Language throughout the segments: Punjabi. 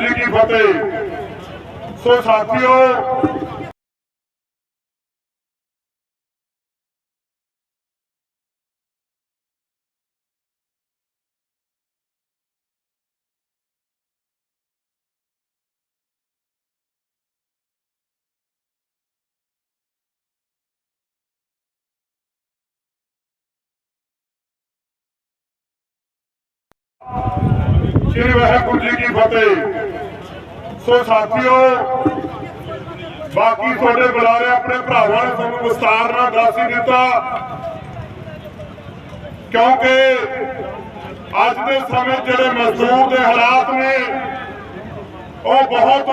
ਵਾਹਿਗੁਰੂ ਜੀ ਕੀ ਫਤਿਹ ਸੋ ਸਾਥੀਓ ਸ਼੍ਰੀ ਵਾਹਿਗੁਰੂ ਜੀ ਕੀ ਫਤਿਹ ਸੋ ਸਾਥੀਓ, ਬਾਕੀ ਤੁਹਾਡੇ ਬੁਲਾਰੇ ਆਪਣੇ ਭਰਾਵਾਂ ਨੇ ਤੁਹਾਨੂੰ ਵਿਸਤਾਰ ਨਾਲ ਦੱਸ ਹੀ ਦਿੱਤਾ। ਕਿਉਂਕਿ ਅੱਜ ਦੇ ਸਮੇਂ ਜਿਹੜੇ ਮਜ਼ਦੂਰ ਦੇ ਹਾਲਾਤ ਨੇ, ਉਹ ਬਹੁਤ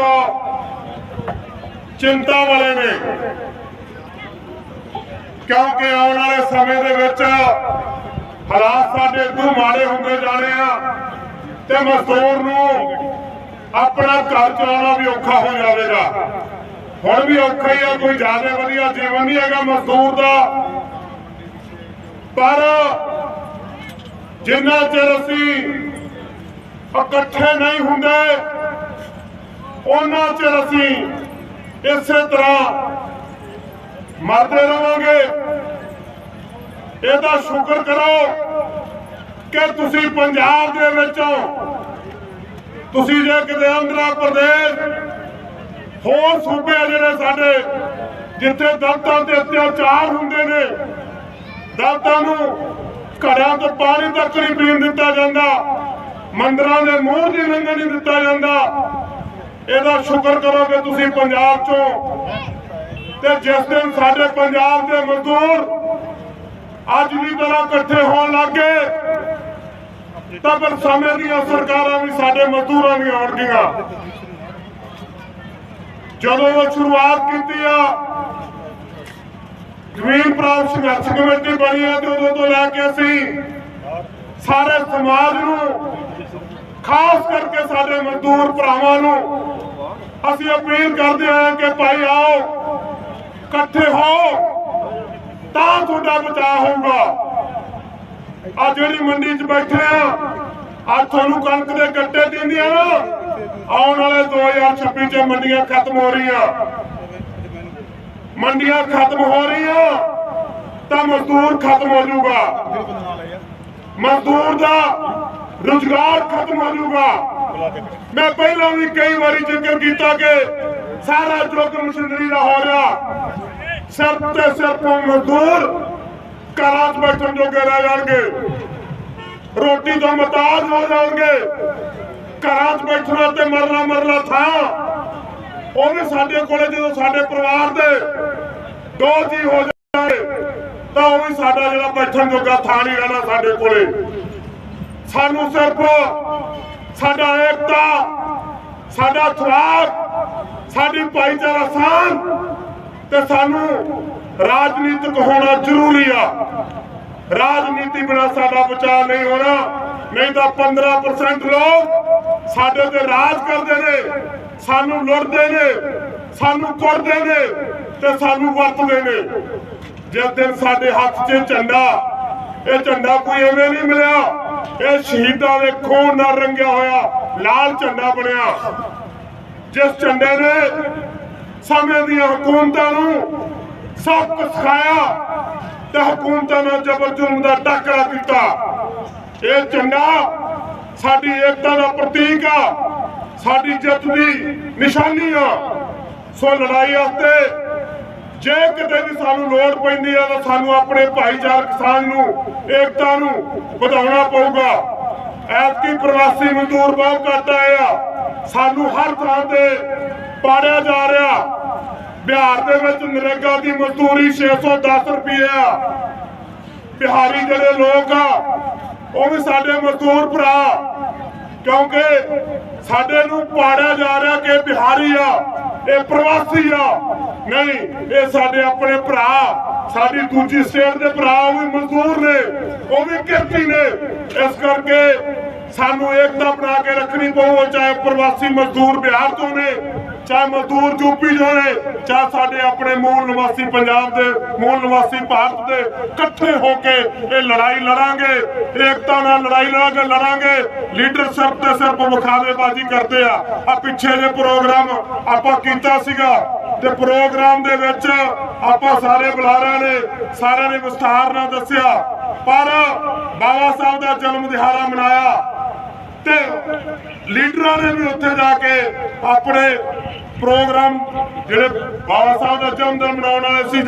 ਚਿੰਤਾ ਵਾਲੇ ਨੇ। ਕਿਉਂਕਿ ਆਉਣ ਵਾਲੇ ਸਮੇਂ ਦੇ ਵਿੱਚ ਹਾਲਾਤ ਸਾਡੇ ਇਦੋਂ ਮਾੜੇ ਹੁੰਦੇ ਜਾਣੇ ਆ ਤੇ ਮਜ਼ਦੂਰ ਨੂੰ ਆਪਣਾ ਘਰ ਚਲਾਉਣਾ ਵੀ ਔਖਾ ਹੋ ਜਾਵੇਗਾ। ਹੁਣ ਵੀ ਔਖਾ ਹੀ ਆ, ਕੋਈ ਜ਼ਿਆਦਾ ਵਧੀਆ ਜੀਵਨ ਨਹੀਂ ਹੈਗਾ ਮਜ਼ਦੂਰ ਦਾ। ਪਰ ਜਿੰਨਾ ਚਿਰ ਅਸੀਂ ਇਕੱਠੇ ਨਹੀਂ ਹੁੰਦੇ, ਉਹਨਾਂ ਚਿਰ ਅਸੀਂ ਇਸੇ ਤਰ੍ਹਾਂ ਮਰਦੇ ਰਵਾਂਗੇ। ਇਹਦਾ ਸ਼ੁਕਰ ਕਰੋ ਕਿ ਤੁਸੀਂ ਪੰਜਾਬ ਦੇ ਵਿੱਚੋਂ ਤੁਸੀਂ ਜੇ ਕਿਤੇ ਆਂਧਰਾ ਪ੍ਰਦੇਸ਼, ਹੋਰ ਸੂਬੇ ਜਿਹੜੇ ਸਾਡੇ, ਜਿੱਥੇ ਦਲਤਾਂ ਤੇ ਅਤਿਆਚਾਰ ਹੁੰਦੇ ਨੇ, ਦਲਤਾਂ ਨੂੰ ਘਰਾਂ ਤੋਂ ਪਾਣੀ ਤੱਕ ਨਹੀਂ ਪੀਣ ਦਿੱਤਾ ਜਾਂਦਾ, ਮੰਦਰਾਂ ਦੇ ਮੂੰਹ ਦੀ ਲੰਘਣ ਨਹੀਂ ਦਿੱਤਾ ਜਾਂਦਾ, ਇਹਦਾ ਸ਼ੁਕਰ ਕਰੋ ਕਿ ਤੁਸੀਂ ਪੰਜਾਬ ਚੋਂ ਤੇ ਜਿਸ ਦਿਨ ਸਾਡੇ ਪੰਜਾਬ ਦੇ ਮਜ਼ਦੂਰ ਅੱਜ ਵੀ ਤਰ੍ਹਾਂ ਇਕੱਠੇ ਹੋਣ ਲੱਗੇ ਤਾਂ ਫਿਰ ਸਮੇਂ ਦੀਆਂ ਸਰਕਾਰਾਂ ਵੀ ਸਾਡੇ ਮਜ਼ਦੂਰਾਂ ਦੀਆਂ ਆਉਣਗੀਆਂ। ਜਦੋਂ ਉਹ ਸ਼ੁਰੂਆਤ ਕੀਤੀ ਆ, ਜ਼ਮੀਨ ਪ੍ਰਾਪਤ ਸੰਘਰਸ਼ ਕਮੇਟੀ ਬਣੀ ਆ ਤੇ ਉਦੋਂ ਤੋਂ ਲੈ ਕੇ ਅਸੀਂ ਸਾਰੇ ਸਮਾਜ ਨੂੰ, ਖਾਸ ਕਰਕੇ ਸਾਡੇ ਮਜ਼ਦੂਰ ਭਰਾਵਾਂ ਨੂੰ, ਅਸੀਂ ਅਪੀਲ ਕਰਦੇ ਹਾਂ ਕਿ ਭਾਈ ਆਓ, ਇਕੱਠੇ ਹੋ ਤਾਂ ਤੁਹਾਡਾ ਬਚਾਅ ਹੋਊਗਾ। ਆ ਜਿਹੜੀ ਮੰਡੀ 'ਚ ਬੈਠੇ ਆ ਆ ਤੁਹਾਨੂੰ ਕਣਕ ਦੇ ਗੱਟੇ ਦਿੰਦੀਆਂ ਨਾ। ਆਉਣ ਵਾਲੇ 2026 'ਚ ਮੰਡੀਆਂ ਖਤਮ ਹੋ ਰਹੀਆਂ। ਮੰਡੀਆਂ ਖਤਮ ਹੋ ਰਹੀਆਂ, ਤਾਂ ਮਜ਼ਦੂਰ ਖਤਮ ਹੋ ਜਾਊਗਾ। ਮਜ਼ਦੂਰ ਦਾ ਰੁਜ਼ਗਾਰ ਖਤਮ ਹੋ ਜਾਊਗਾ। ਮੈਂ ਪਹਿਲਾਂ ਵੀ ਕਈ ਵਾਰੀ ਜ਼ਿਕਰ ਕੀਤਾ ਕਿ ਸਾਰਾ ਜੁਗ ਮਸ਼ੀਨਰੀ ਦਾ ਹੋ ਰਿਹਾ। ਸਿਰਫ ਤੇ ਸਿਰਫ ਉਹ ਮਜ਼ਦੂਰ ਘਰਾਂ 'ਚ ਬੈਠਣ ਜੋਗੇ ਰਹਿ ਜਾਣਗੇ। ਰੋਟੀ ਤੋਂ ਮਤਾਜ ਹੋ ਜਾਣਗੇ। ਘਰਾਂ 'ਚ ਬੈਠਣਾ ਤੇ ਮਰਨਾ ਮਰਨਾ ਥਾਂ। ਉਹ ਵੀ ਸਾਡੇ ਕੋਲੇ ਜਦੋਂ ਸਾਡੇ ਪਰਿਵਾਰ ਦੇ ਦੋ ਜੀ ਹੋ ਜਾਣਗੇ, ਤਾਂ ਉਹ ਵੀ ਸਾਡਾ ਜਿਹੜਾ ਬੈਠਣ ਜੋਗਾ ਥਾਂ ਨਹੀਂ ਰਹਿਣਾ ਸਾਡੇ ਕੋਲੇ। ਸਾਨੂੰ ਸਿਰਫ ਸਾਡਾ ਏਕਤਾ, ਸਾਡਾ ਥਵਾਕ ਸਾਡੀ ਭਾਈਚਾਰਾ ਸਾਂਝ ਤੇ ਸਾਨੂੰ ਰਾਜਨੀਤਿਕ ਹੋਣਾ ਜ਼ਰੂਰੀ ਆ। ਰਾਜਨੀਤੀ ਬਿਨਾ ਸਾਡਾ ਬਚਾਅ ਨਹੀਂ ਹੋਣਾ। ਨਹੀਂ ਤਾਂ 15% ਲੋਕ ਸਾਡੇ ਤੇ ਰਾਜ ਕਰਦੇ ਨੇ। ਸਾਨੂੰ ਲੁੱਟਦੇ ਨੇ, ਸਾਨੂੰ ਕੁੱਟਦੇ ਨੇ ਤੇ ਸਾਨੂੰ ਵਰਤਦੇ ਨੇ। ਜਿਸ ਦਿਨ ਸਾਡੇ ਹੱਥ 'ਚ ਝੰਡਾ, ਇਹ ਝੰਡਾ ਕੋਈ ਐਵੇਂ ਨਹੀਂ ਮਿਲਿਆ। ਇਹ ਸ਼ਹੀਦਾਂ ਦੇ ਖੂਨ ਨਾਲ ਰੰਗਿਆ ਹੋਇਆ ਲਾਲ ਝੰਡਾ ਬਣਿਆ। ਜਿਸ ਝੰਡੇ ਨੇ ਸਮੇਂ ਦੀਆਂ ਹਕੂਮਤਾਂ ਨੂੰ ਸਬਕ ਸਿਖਾਇਆ। ਤੇ ਹਕੂਮਤਾਂ ਨਾਲ ਜ਼ਬਰ ਜ਼ੁਲਮ ਦਾ ਟੱਕਰਾ ਕੀਤਾ। ਇਹ ਝੰਡਾ ਸਾਡੀ ਏਕਤਾ ਦਾ ਪ੍ਰਤੀਕ ਆ। ਸਾਡੀ ਜਿੱਤ ਦੀ ਨਿਸ਼ਾਨੀ ਆ। ਸੋ ਲੜਾਈ ਵਾਸਤੇ ਜੇ ਕਿਤੇ ਵੀ ਸਾਨੂੰ ਲੋੜ ਪੈਂਦੀ ਆ, ਤਾਂ ਸਾਨੂੰ ਆਪਣੇ ਭਾਈਚਾਰਕ ਸਾਂਝ ਨੂੰ, ਏਕਤਾ ਨੂੰ ਵਧਾਉਣਾ ਪਊਗਾ। ਐਤਕੀ ਪ੍ਰਵਾਸੀ ਮਜ਼ਦੂਰ ਬਹੁਤ ਘੱਟ ਆਏ ਆ। ਸਾਨੂੰ ਹਰ ਥਾਂ ਤੇ ਪਾੜਿਆ ਜਾ ਰਿਹਾ। ਬਿਹਾਰ ਦੇ ਵਿੱਚ ਨਰੇਗਾ ਦੀ ਮਜ਼ਦੂਰੀ 610 ਰੁਪਏ ਆ। ਬਿਹਾਰੀ ਜਿਹੜੇ ਲੋਕ ਆ, ਉਹ ਵੀ ਸਾਡੇ ਮਜ਼ਦੂਰ ਭਰਾ। ਕਿਉਂਕਿ ਸਾਡੇ ਨੂੰ ਪਾੜਿਆ ਜਾ ਰਿਹਾ ਕਿ ਬਿਹਾਰੀ ਆ, ਇਹ ਪ੍ਰਵਾਸੀ ਆ। ਨਹੀਂ, ਇਹ ਸਾਡੇ ਆਪਣੇ ਭਰਾ। ਸਾਡੀ ਦੂਜੀ ਸਟੇਟ ਦੇ ਭਰਾ ਉਹ ਵੀ ਮਜ਼ਦੂਰ ਨੇ, ਉਹ ਵੀ ਕਿਰਤੀ ਨੇ। ਇਸ ਕਰਕੇ ਸਾਨੂੰ ਏਕਤਾ ਬਣਾ ਕੇ ਰੱਖਣੀ ਪਊ, ਚਾਹੇ ਪ੍ਰਵਾਸੀ ਮਜ਼ਦੂਰ ਬਿਹਾਰ ਤੋਂ ਨੇ ਚਾਹੇ ਮਜ਼ਦੂਰ ਯੂਪੀ ਤੋਂ ਚਾਹੇ ਸਾਡੇ ਆਪਣੇ ਮੂਲ ਨਿਵਾਸੀ ਪੰਜਾਬ ਦੇ, ਮੂਲ ਨਿਵਾਸੀ ਭਾਰਤ ਦੇ, ਇਕੱਠੇ ਹੋ ਕੇ ਇਹ ਲੜਾਈ ਲੜਾਂਗੇ, ਏਕਤਾ ਨਾਲ ਲੜਾਈ ਲੜਾਂਗੇ ਲੜਾਂਗੇ। ਲੀਡਰ ਤੇ ਸਿਰਫ ਮੁਖਾਵੇਬਾਜ਼ੀ ਕਰਦੇ ਆ। ਆ ਪਿੱਛੇ ਜੇ ਪ੍ਰੋਗਰਾਮ ਆਪਾਂ ਕੀਤਾ ਸੀਗਾ, ਤੇ ਪ੍ਰੋਗਰਾਮ ਦੇ ਵਿੱਚ ਆਪਾਂ ਸਾਰੇ ਬੁਲਾਰਿਆਂ ਨੇ ਸਾਰਿਆਂ ਨੇ ਵਿਸਥਾਰ ਨਾਲ ਦੱਸਿਆ। ਪਰ ਬਾਬਾ ਸਾਹਿਬ ਦਾ ਜਨਮ ਦਿਹਾੜਾ ਮਨਾਇਆ, ਤੇ ਲੀਡਰਾਂ ਨੇ ਵੀ ਉੱਥੇ ਜਾ ਕੇ ਆਪਣੇ ਪ੍ਰੋਗਰਾਮ ਜਿਹੜੇ ਬਾਬਾ ਸਾਹਿਬ ਦਾ ਜਨਮ ਦਿਨ ਮਨਾਉਣ ਵਾਲੇ ਸੀ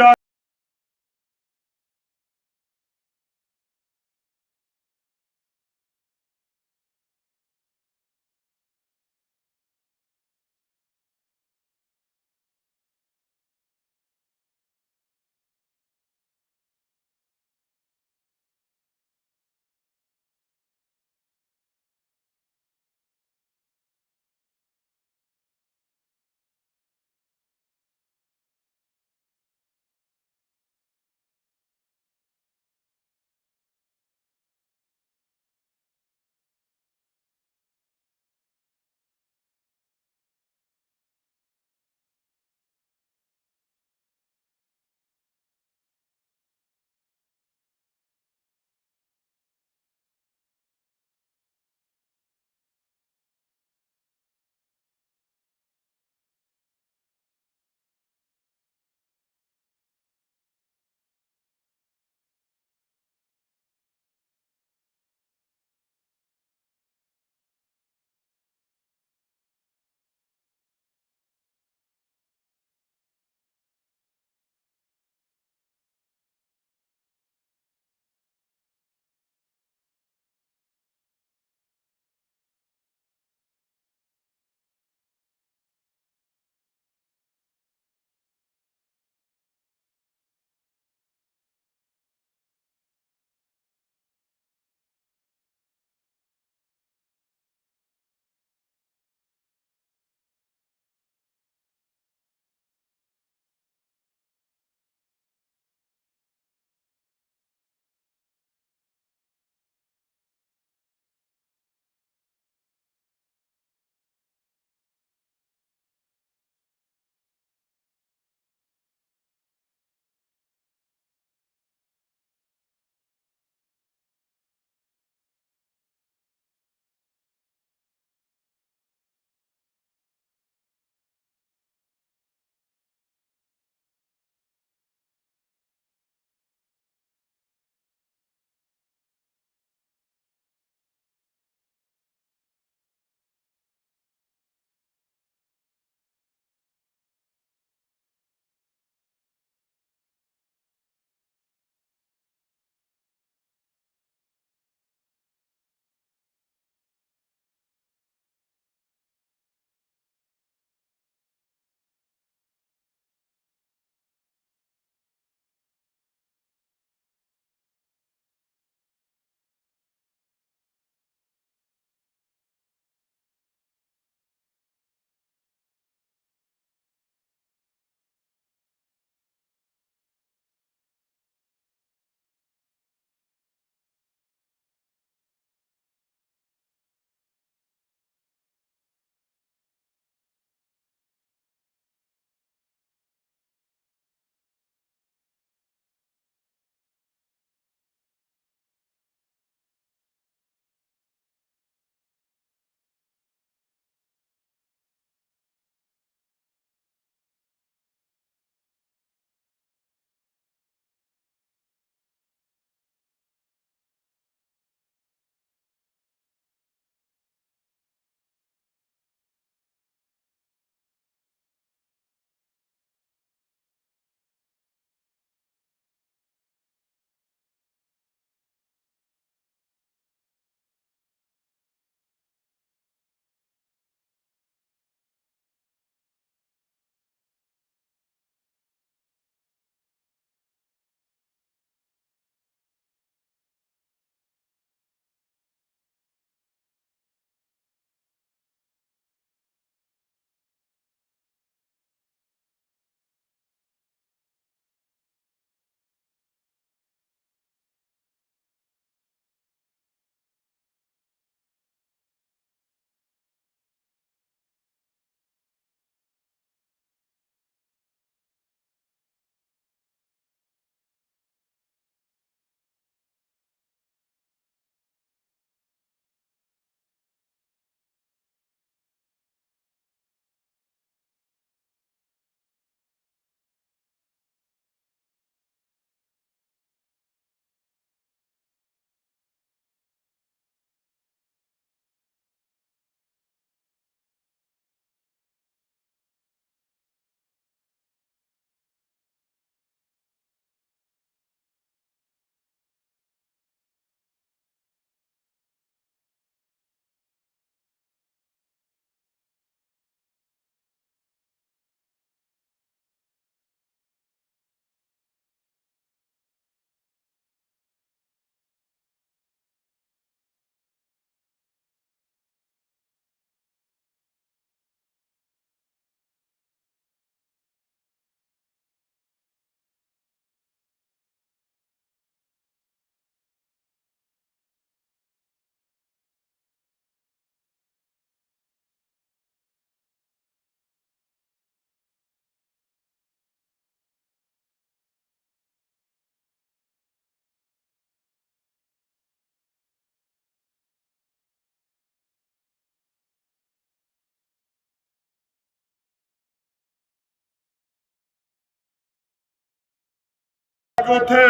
ਜਾ ਕਿ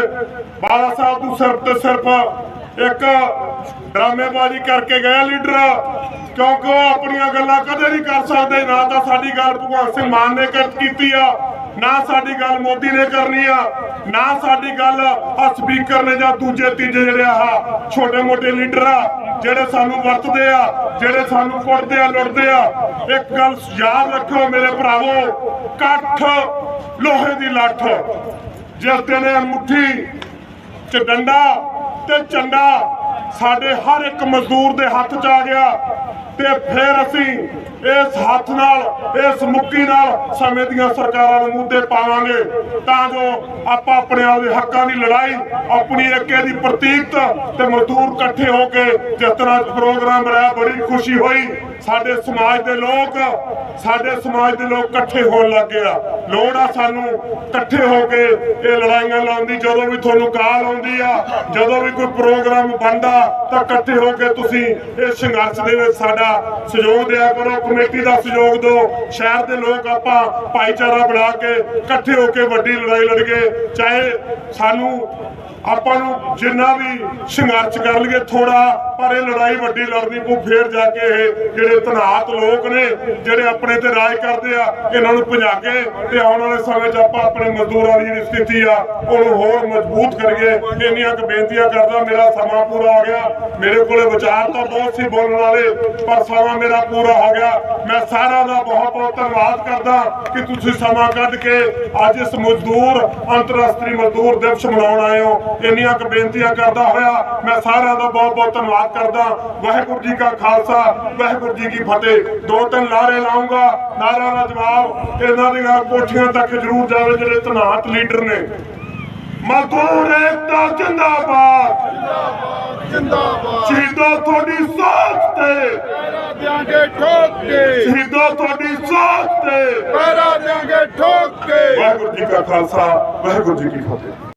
ਬਾਲਾ ਸਾਹਿਬ ਨੂੰ ਸਿਰਫ ਤੇ ਸਿਰਫ ਇੱਕ ਡਰਾਮੇਬਾਜ਼ੀ ਕਰਕੇ ਗਿਆ ਲੀਡਰ, ਕਿਉਂਕਿ ਉਹ ਆਪਣੀਆਂ ਗੱਲਾਂ ਕਦੇ ਨਹੀਂ ਕਰ ਸਕਦੇ, ਨਾ ਤਾਂ ਸਾਡੀ ਗੱਲ ਭਗਵੰਤ ਸਿੰਘ ਮਾਨ ਨੇ ਕੀਤੀ ਆ, ਨਾ ਸਾਡੀ ਗੱਲ ਮੋਦੀ ਨੇ ਕਰਨੀ ਆ, ਨਾ ਸਾਡੀ ਗੱਲ ਆ ਸਪੀਕਰ ਨੇ ਜਾਂ ਦੂਜੇ ਤੀਜੇ ਜਿਹੜੇ ਆ ਛੋਟੇ ਮੋਟੇ ਲੀਡਰ ਆ, ਜਿਹੜੇ ਸਾਨੂੰ ਵਰਤਦੇ ਆ, ਜਿਹੜੇ ਸਾਨੂੰ ਕੁੱਟਦੇ ਆ, ਲੁੱਟਦੇ ਆ, ਇੱਕ ਗੱਲ ਯਾਦ ਰੱਖੋ ਮੇਰੇ ਭਰਾਵੋ ਇਕੱਠ ਲੋਹੇ ਦੀ ਲੱਠ। ਜਿਸ ਦਿਨ ਇਹ ਮੁੱਠੀ ਚ ਡੰਡਾ ਤੇ ਝੰਡਾ ਸਾਡੇ ਹਰ ਇੱਕ ਮਜ਼ਦੂਰ ਦੇ ਹੱਥ 'ਚ ਆ ਗਿਆ ਤੇ ਫਿਰ ਅਸੀਂ ਇਸ ਹੱਥ ਨਾਲ, ਇਸ ਮੁੱਕੀ ਨਾਲ ਸਮੇਂ ਦੀਆਂ ਸਰਕਾਰਾਂ ਨੂੰ ਮੁੱਦੇ ਪਾਵਾਂਗੇ। ਤਾਂ ਜੋ ਆਪਾਂ ਆਪਣੇ ਆਪ ਦੇ ਹੱਕਾਂ ਦੀ ਲੜਾਈ, ਆਪਣੀ ਏਕੇ ਦੀ ਪ੍ਰਤੀਕਤ ਤੇ ਮਜ਼ਦੂਰ ਇਕੱਠੇ ਹੋ ਕੇ ਜਿਸ ਤਰ੍ਹਾਂ ਪ੍ਰੋਗਰਾਮ ਰਿਹਾ ਬੜੀ ਖੁਸ਼ੀ ਹੋਈ। ਸਾਡੇ ਸਮਾਜ ਦੇ ਲੋਕ, ਸਾਡੇ ਸਮਾਜ ਦੇ ਲੋਕ ਇਕੱਠੇ ਹੋਣ ਲੱਗੇ ਆ। ਲੋੜ ਆ ਸਾਨੂੰ ਇਕੱਠੇ ਹੋ ਕੇ ਇਹ ਲੜਾਈਆਂ ਲਾਉਣ ਦੀ। ਜਦੋਂ ਵੀ ਤੁਹਾਨੂੰ ਕਾਲ ਆਉਂਦੀ ਆ, ਜਦੋਂ ਵੀ ਕੋਈ ਪ੍ਰੋਗਰਾਮ ਬਣਦਾ, ਤਾਂ ਇਕੱਠੇ ਹੋ ਕੇ ਤੁਸੀਂ ਇਹ ਸੰਘਰਸ਼ ਦੇ ਵਿੱਚ ਸਾਡਾ ਸਹਿਯੋਗ ਦਿਆ ਕਰੋ। ਕਮੇਟੀ ਦਾ ਸਹਿਯੋਗ ਦਿਓ ਸ਼ਹਿਰ ਦੇ ਲੋਕ ਆਪਾਂ ਭਾਈਚਾਰਾ ਬਣਾ ਕੇ ਇਕੱਠੇ ਹੋ ਕੇ ਵੱਡੀ ਲੜਾਈ ਲੜੀਏ ਚਾਹੇ ਸਾਨੂੰ ਆਪਾਂ ਨੂੰ ਜਿੰਨਾ ਵੀ ਸੰਘਰਸ਼ ਕਰ ਲਈਏ ਥੋੜਾ ਪਰ ਇਹ ਲੜਾਈ ਵੱਡੀ ਲੜਨੀ ਪਊ, ਫੇਰ ਜਾ ਕੇ ਇਹ ਜਿਹੜੇ ਤਨਾਤ ਲੋਕ ਨੇ, ਜਿਹੜੇ ਆਪਣੇ ਤੇ ਰਾਜ ਕਰਦੇ ਆ, ਇਹਨਾਂ ਨੂੰ ਭਜਾਗੇ ਤੇ ਆਉਣ ਵਾਲੇ ਸਮੇਂ 'ਚ ਆਪਾਂ ਆਪਣੇ ਮਜ਼ਦੂਰਾਂ ਦੀ ਜਿਹੜੀ ਸਥਿਤੀ ਆ, ਉਹਨੂੰ ਹੋਰ ਮਜ਼ਬੂਤ ਕਰੀਏ। ਇੰਨੀਆਂ ਕੁ ਬੇਨਤੀਆਂ ਕਰਦਾ, ਮੇਰਾ ਸਮਾਂ ਪੂਰਾ ਹੋ ਗਿਆ। ਮੇਰੇ ਕੋਲੇ ਵਿਚਾਰ ਤਾਂ ਬਹੁਤ ਸੀ ਬੋਲਣ ਵਾਲੇ, ਪਰ ਸਮਾਂ ਮੇਰਾ ਪੂਰਾ ਹੋ ਗਿਆ। ਮੈਂ ਸਾਰਿਆਂ ਦਾ ਬਹੁਤ ਬਹੁਤ ਧੰਨਵਾਦ ਕਰਦਾ ਕਿ ਤੁਸੀਂ ਸਮਾਂ ਕੱਢ ਕੇ ਅੱਜ ਇਸ ਮਜ਼ਦੂਰ, ਅੰਤਰਰਾਸ਼ਟਰੀ ਮਜ਼ਦੂਰ ਦਿਵਸ ਮਨਾਉਣ ਆਏ ਹੋ। ਇੰਨੀਆਂ ਕੁ ਬੇਨਤੀਆਂ ਕਰਦਾ ਹੋਇਆ ਮੈਂ ਸਾਰਿਆਂ ਦਾ ਬਹੁਤ ਬਹੁਤ ਧੰਨਵਾਦ ਕਰਦਾ। ਵਾਹਿਗੁਰੂ ਜੀ ਕਾ ਖਾਲਸਾ ਵਾਹਿਗੁਰੂ ਜੀ ਕੀ ਫਤਿਹ। ਦੋ ਤਿੰਨ ਲਾਰੇ ਲਾਉਂਗਾ ਨਾਰਿਆਂ ਦਾ ਜਵਾਬ। ਇਹਨਾਂ ਦੀਆਂ ਕੋਠੀਆਂ ਤੱਕ ਜ਼ਰੂਰ ਜਾਵੇ ਜਿਹੜੇ ਤਨਾਤ ਲੀਡਰ ਨੇ। ਮਜ਼ਦੂਰ ਏਕਤਾ ਜਿੰਦਾਬਾਦ। ਜਿੰਦਾਬਾਦ ਸ਼ਹੀਦੋ ਤੁਹਾਡੀ ਸੋਚ ਤੇ। ਦਿਆਂਗੇ ਠੋਕ ਕੇ ਸ਼ਹੀਦੋ ਤੁਹਾਡੀ ਸੋਚ ਤੇ। ਪੈਰਾ ਦਿਆਂਗੇ ਠੋਕ ਕੇ। ਵਾਹਿਗੁਰੂ ਜੀ ਕਾ ਖਾਲਸਾ ਵਾਹਿਗੁਰੂ ਜੀ ਕੀ ਫਤਿਹ।